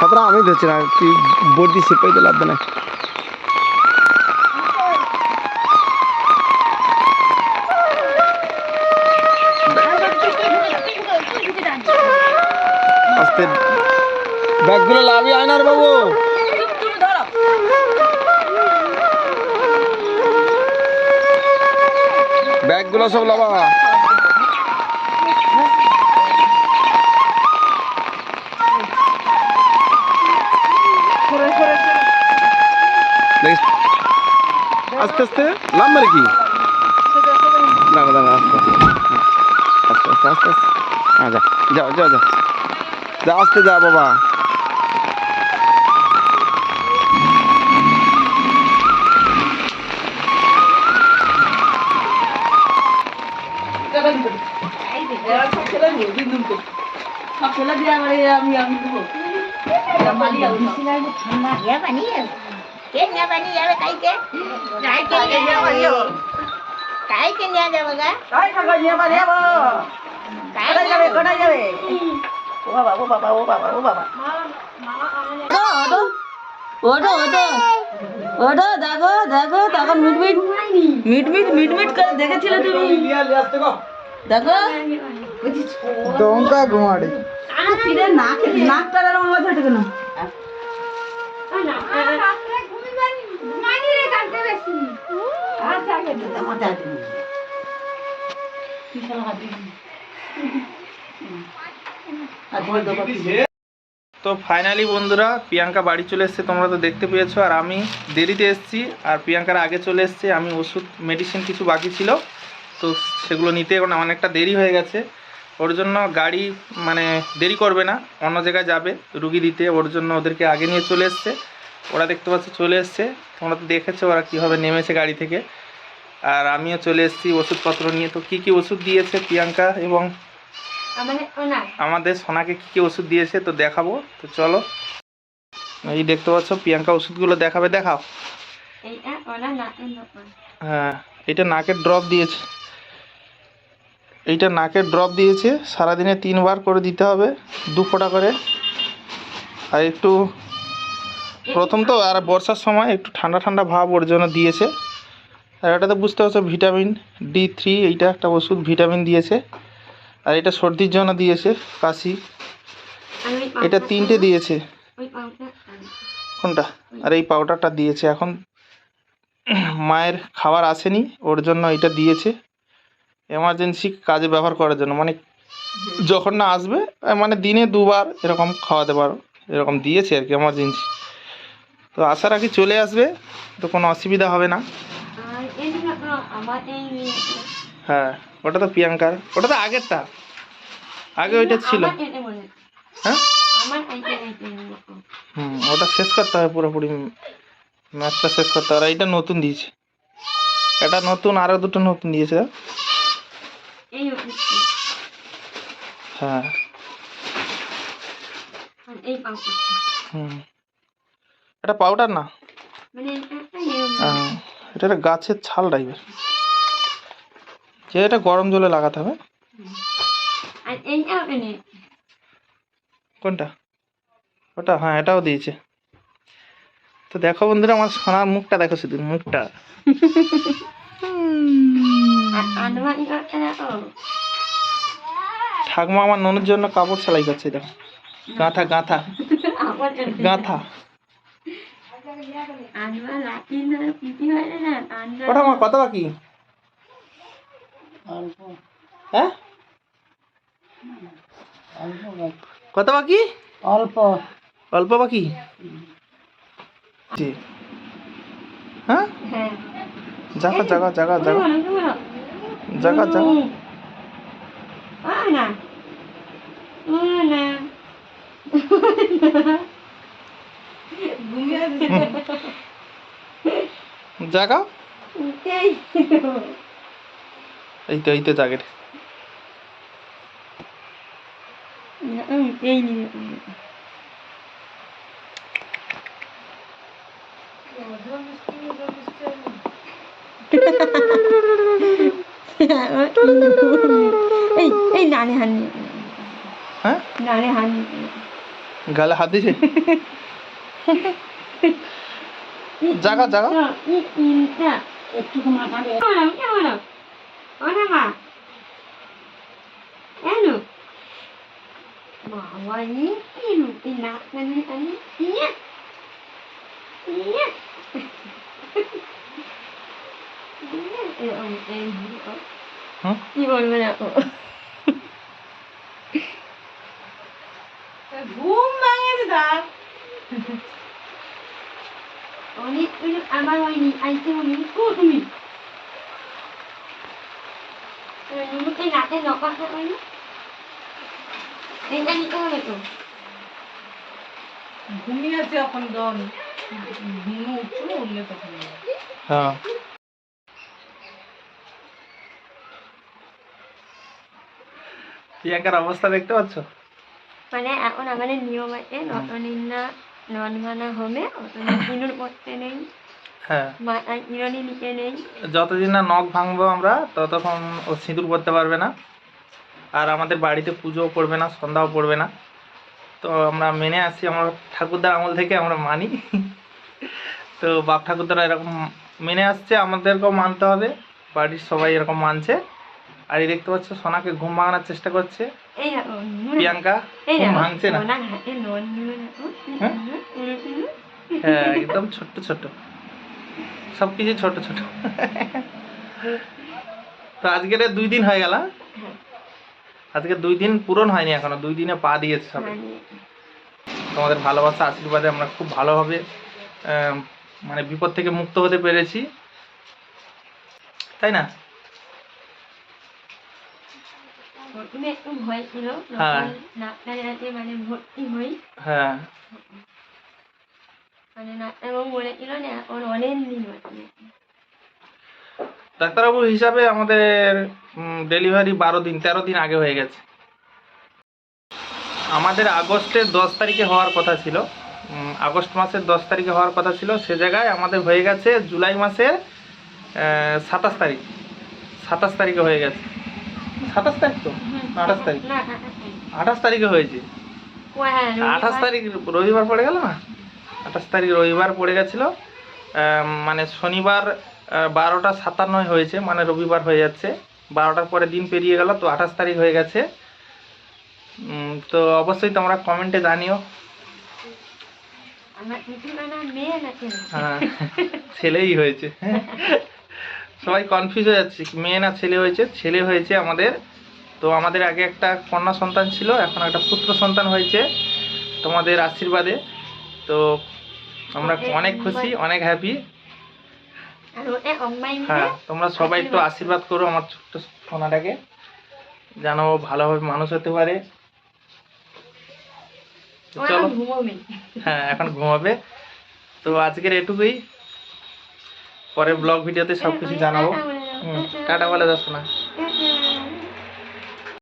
ছাত্রা আমি ধরছি না তুই বোর্ড দিয়ে চেপাইতে লাগবে না আস্তে ব্যাগগুলো লাভি আয়নার বাবু ব্যাগগুলো সব লাভা আস্তে আস্তে লাভ মারে কি দাঁড়া দাঁড়া আস্তে আস্তে আস্তে আস্তে আস্তে আস্তে হ্যাঁ যা যাও যাও যাও যা আস্তে যা বাবা Ya pani ya. Ke nya pani ya kai ke. Kai ke nya ya. Kai ke nya ya baga. তাই থাকো নিয়ে পারে যাব Kai কোথায় যাবে কোথায় যাবে ও বাবা ও বাবা ও বাবা ও বাবা ওটো ওটো ওটো দেখো দেখো তখন মিটমিট মিটমিট মিটমিট করে দেখেছিলে তুমি দেখো দমকা ঘুমাড়ি ফিরে নাক নাকটা এরকম আওয়াজ হচ্ছে কেন তো ফাইনালি বন্ধুরা প্রিয়াঙ্কা বাড়ি চলে এসছে তোমরা তো দেখতে পেয়েছ। আর আমি দেরিতে এসেছি আর প্রিয়াঙ্কার আগে চলে এসছে আমি ওষুধ মেডিসিন কিছু বাকি ছিল। তো সেগুলো নিতে এখন অনেকটা দেরি হয়ে গেছে। ওর জন্য গাড়ি মানে দেরি করবে না অন্য জায়গায় যাবে রুগী দিতে। ওর জন্য ওদেরকে আগে নিয়ে চলে এসছে। ওরা দেখতে পাচ্ছ চলে এসছে। তোমরা তো দেখেছ ওরা কীভাবে নেমেছে গাড়ি থেকে। আর আমিও চলে এসেছি ওষুধপত্র নিয়ে। তো কী কী ওষুধ দিয়েছে প্রিয়াঙ্কা এবং আমাদের সোনাকে কী কী ওষুধ দিয়েছে তো দেখাবো। তো চলো। এই দেখতে পাচ্ছ প্রিয়াঙ্কা ওষুধগুলো দেখাবে দেখাও। হ্যাঁ এটা নাকের ড্রপ দিয়েছে। এইটা নাকের ড্রপ দিয়েছে। সারাদিনে তিনবার করে দিতে হবে দু ফোঁটা করে। আর একটু প্রথম তো আর বর্ষার সময় একটু ঠান্ডা ঠান্ডা ভাব ওর জন্য দিয়েছে। আর এটা তো বুঝতে পারছ ভিটামিন ডি থ্রি এইটা একটা ওষুধ ভিটামিন দিয়েছে। আর এটা সর্দির জন্য দিয়েছে কাশি। এটা তিনটে দিয়েছে। কোনটা? আর এই পাউডারটা দিয়েছে এখন। মায়ের খাবার আসেনি ওর জন্য এটা দিয়েছে। এমার্জেন্সি কাজে ব্যবহার করার জন্য মানে যখন না আসবে মানে দিনে দুবার এরকম খাওয়াতে পারো। এরকম দিয়েছে আর কি এমার্জেন্সি তো আসার আগে চলে আসবে তো কোনো অসুবিধা হবে না। হ্যাঁ ওটা তো প্রিয়াঙ্কার ওটা তো আগেরটা। আগে ওইটা ছিল। হ্যাঁ? হুম ওটা শেষ করতে হবে পুরোপুরি ম্যাচটা শেষ করতে হবে। আর এইটা নতুন দিয়েছে। এটা নতুন আরও দুটো নতুন দিয়েছে। হ্যাঁ। হুম। এটা পাউডার না? হ্যাঁ, এটা একটা গাছের ছাল টাইপের যে এটা গরম জলে লাগাতে হবে। কোনটা? ওটা হ্যাঁ এটাও দিয়েছে। তো দেখো বন্ধুরা আমার সোনার মুখটা দেখো শুধু মুখটা। ঠাকমা আমার ননুর জন্য কাপড় সেলাই করছে দেখো। গাঁথা গাঁথা। গাঁথা। ওটা আমার কত বাকি। হ্যাঁ? কত বাকি? অল্প। অল্প বাকি? জি। হ্যাঁ? জাগা জাগা জাগা জাগা। জাগা জাগা। জাগা এই তো এই তো জাগের এই এই এই নানি হানি হ্যাঁ? নানি হানি গালে হাত দিছে জাগা জাগা একটু মাথা ইয়া ইয়া? কি বলবে না ও ঘুম ভাঙেছে তার অনেক আমার হয়নি আইতে হয়নি কো তুমি নুনুকে নকা এটা নিতে হবে তো ঘুমিয়ে আছে এখন দম ঘুম উঠল উঠলে তখন হ্যাঁ। প্রিয়াঙ্কার অবস্থা দেখতে পাচ্ছ? মানে এখন আমাদের নিয়ম আছে নটনির না নন মানা হবে অতদিন ইনুর নেই হ্যাঁ মাথা নিতে নেই যতদিন না নখ ভাঙবো আমরা ততক্ষণ ও সিঁদুর পরতে পারবে না। আর আমাদের বাড়িতে পুজোও পড়বে না সন্ধ্যাও পড়বে না। তো আমরা মেনে আসি আমরা ঠাকুরদার আমল থেকে আমরা মানি। তো বাপ ঠাকুরদারা এরকম মেনে আসছে আমাদেরকেও মানতে হবে। বাড়ির সবাই এরকম মানছে। আর এই দেখতে পাচ্ছ সোনাকে ঘুম ভাঙানোর চেষ্টা করছে। প্রিয়াঙ্কা ঘুম ভাঙছে না। হ্যাঁ? হ্যাঁ একদম ছোট্ট ছোট্ট। সব কিছু ছোট ছোট। তো দুই দিন হয়ে গেল হ্যাঁ? হ্যাঁ, আজকে দুই দিন পূরণ হয়নি এখনও দুই দিনে পা দিয়েছে সবাই মানে তোমাদের ভালোবাসা আশীর্বাদে আমরা খুব ভালোভাবে মানে বিপদ থেকে মুক্ত হতে পেরেছি। তাই না? প্রথমে একটু ভয় ছিল হ্যাঁ। মানে ভর্তি হই। হ্যাঁ। মানে ডাক্তারবাবু বলেছিল না এখন অনেক দিন বাকি আছে। হিসাবে আমাদের ডেলিভারি বারো দিন তেরো দিন আগে হয়ে গেছে। আমাদের আগস্টের দশ তারিখে হওয়ার কথা ছিল। আগস্ট মাসের দশ তারিখে হওয়ার কথা ছিল। সে জায়গায় আমাদের হয়ে গেছে জুলাই মাসের সাতাশ তারিখ। সাতাশ তারিখে হয়ে গেছে। সাতাশ তারিখ তো? আঠাশ তারিখ। আঠাশ তারিখে হয়েছে। হ্যাঁ, আঠাশ তারিখ রবিবার পড়ে গেল না? আঠাশ তারিখ রবিবার পড়ে গেছিল মানে শনিবার বারোটা সাতান্নয় হয়েছে মানে রবিবার হয়ে যাচ্ছে। বারোটার পরে দিন পেরিয়ে গেল তো আঠাশ তারিখ হয়ে গেছে। তো অবশ্যই তোমরা কমেন্টে জানিও। হ্যাঁ ছেলেই হয়েছে। সবাই কনফিউজ হয়ে যাচ্ছে মেয়ে না ছেলে হয়েছে ছেলে হয়েছে আমাদের। তো আমাদের আগে একটা কন্যা সন্তান ছিল এখন একটা পুত্র সন্তান হয়েছে তোমাদের আশীর্বাদে। তো আমরা অনেক খুশি অনেক হ্যাপি হ্যাঁ তোমরা সবাই একটু আশীর্বাদ করো আমার ছোট্ট সোনাটাকে যেন ভালোভাবে মানুষ হতে পারে। চলো। হ্যাঁ এখন ঘুমাবে। তো আজকের এটুকুই। পরের ব্লগ ভিডিওতে সবকিছু জানাব। হুম টাটা বলে দাস শোনা